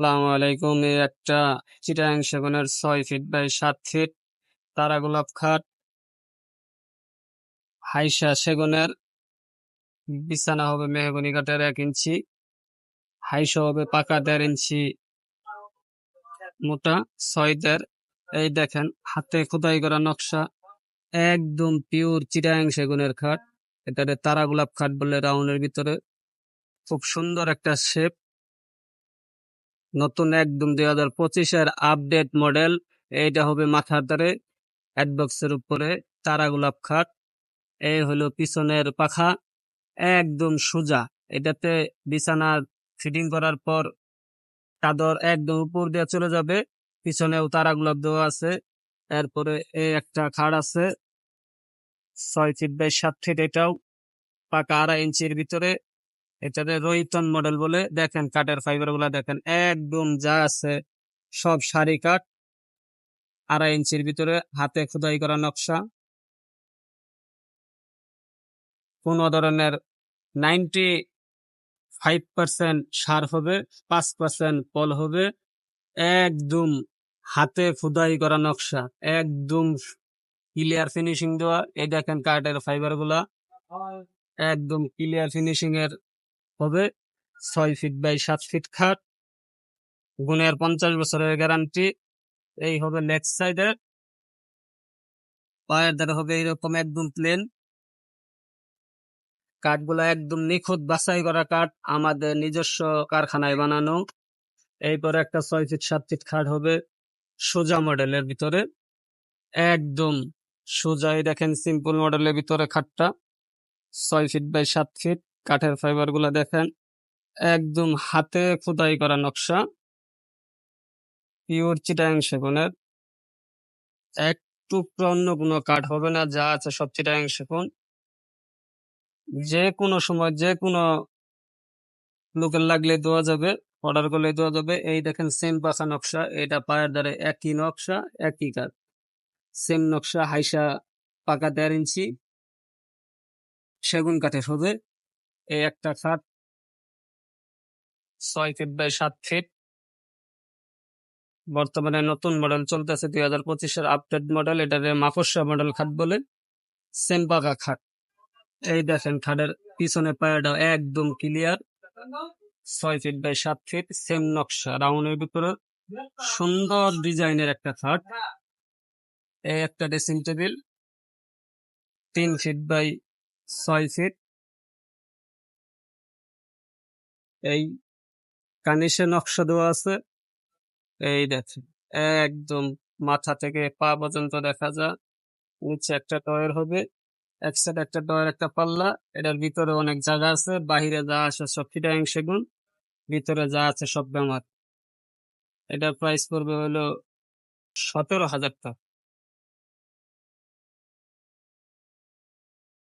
আসসালামু আলাইকুম। এই একটা চিটাং সেগুনের ছয় ফিট বাই সাত ফিট তারা গোলাপ খাট। হাইসা সেগুনের বিছানা হবে মেহগনি কাঠের এক ইঞ্চি। হাইসা হবে পাকা দেড় ইঞ্চি মোটা ছয় দেড়। এই দেখেন, হাতে খোদাই করা নকশা। একদম পিওর চিটাং সেগুনের খাট। এটাতে তারা গোলাপ খাট বলে রাউন্ডের ভিতরে। খুব সুন্দর একটা শেপ। নতুন একদম দুই হাজার পঁচিশের আপডেট মডেল এইটা হবে মাথার ধারে অ্যাডবক্সের উপরে তারা গোলাপ খাট। এই হলো পিছনের পাখা, একদম সোজা। এটাতে বিছানা ফিটিং করার পর চাদর একদম উপর দিয়ে চলে যাবে। পিছনেও তারা গোলাপ দেওয়া আছে। এরপরে এই একটা খাট আছে, ছয় ফিট বাই সাত ফিট এটাও পাকা আড়াই ইঞ্চির ভিতরে। এটাতে রোহিতন মডেল বলে, দেখেন কাঠের ফাইবারগুলা দেখেন, একদম যা আছে সব সারি কাঠ, আড়াই ইঞ্চির ভিতরে হাতে খোদাই করা নকশা। কোন ধরনের নাইনটি ফাইভ পার্সেন্ট সার হবে, পাঁচ পার্সেন্ট পল হবে, একদম হাতে খোদাই করা নকশা, একদম ক্লিয়ার ফিনিশিং দেওয়া। এই দেখেন কাঠের ফাইবারগুলা, একদম ক্লিয়ার ফিনিশিং এর হবে। ছয় ফিট বাই সাত ফিট খাট। গুণের পঞ্চাশ বছরের গ্যারান্টি এই হবে লেগ সাইডের পায়ের দ্বারা হবে এইরকম একদম প্লেন কাঠগুলো একদম নিখুঁত বাছাই করা কাঠ আমাদের নিজস্ব কারখানায় বানানো। এরপরে একটা ছয় ফিট সাত ফিট খাট হবে সোজা মডেলের ভিতরে। একদম সোজাই দেখেন সিম্পল মডেলের ভিতরে খাটটা। ছয় ফিট বাই সাত ফিট কাঠের ফাইবারগুলা দেখেন, একদম হাতে খোদাই করা নকশা। পিওর চিটাং সেগুনের। এক টুকরো অন্য কোনো কাঠ হবে না, যা আছে সব চিটাং সেগুন। যে কোনো সময় যে কোনো লোকের লাগলে দেওয়া যাবে, অর্ডার করলে দেওয়া যাবে। এই দেখেন, সেম পাখা নকশা, এটা পায়ের দ্বারে একই নকশা, একই কাঠ। সেম নকশা, হাইসা পাকা দেড় ইঞ্চি। সেগুন কাঠের হবে। একটা খাট। ছয় ফিট বাই সাত ফিট বর্তমানে নতুন মডেল চলতেছে দুই হাজার পঁচিশের আপডেট মডেল এটারে মাকড়সা মডেল খাট বলে। পাকা খাট। এই দেখেন খাটের পিছনে পায়াটা একদম ক্লিয়ার ছয় ফিট বাই সাত ফিট সেম নকশা রাউন্ডের ভিতরে। সুন্দর ডিজাইনের একটা খাট। এই একটা ড্রেসিং টেবিল তিন ফিট বাই ছয় ফিট এই কানিসে নকশা দেওয়া আছে। এই দেখেন, একদম মাথা থেকে পা পর্যন্ত দেখা যায়। নিচে একটা টয়ের হবে, এক সাইড একটা টয়ের একটা পাল্লা। এটার ভিতরে অনেক জায়গা আছে, বাহিরে যা আছে সব ফিটাইং সেগুন, ভিতরে যা আছে সব বেমার এটার প্রাইস পড়বে হলো সতেরো হাজার টাকা।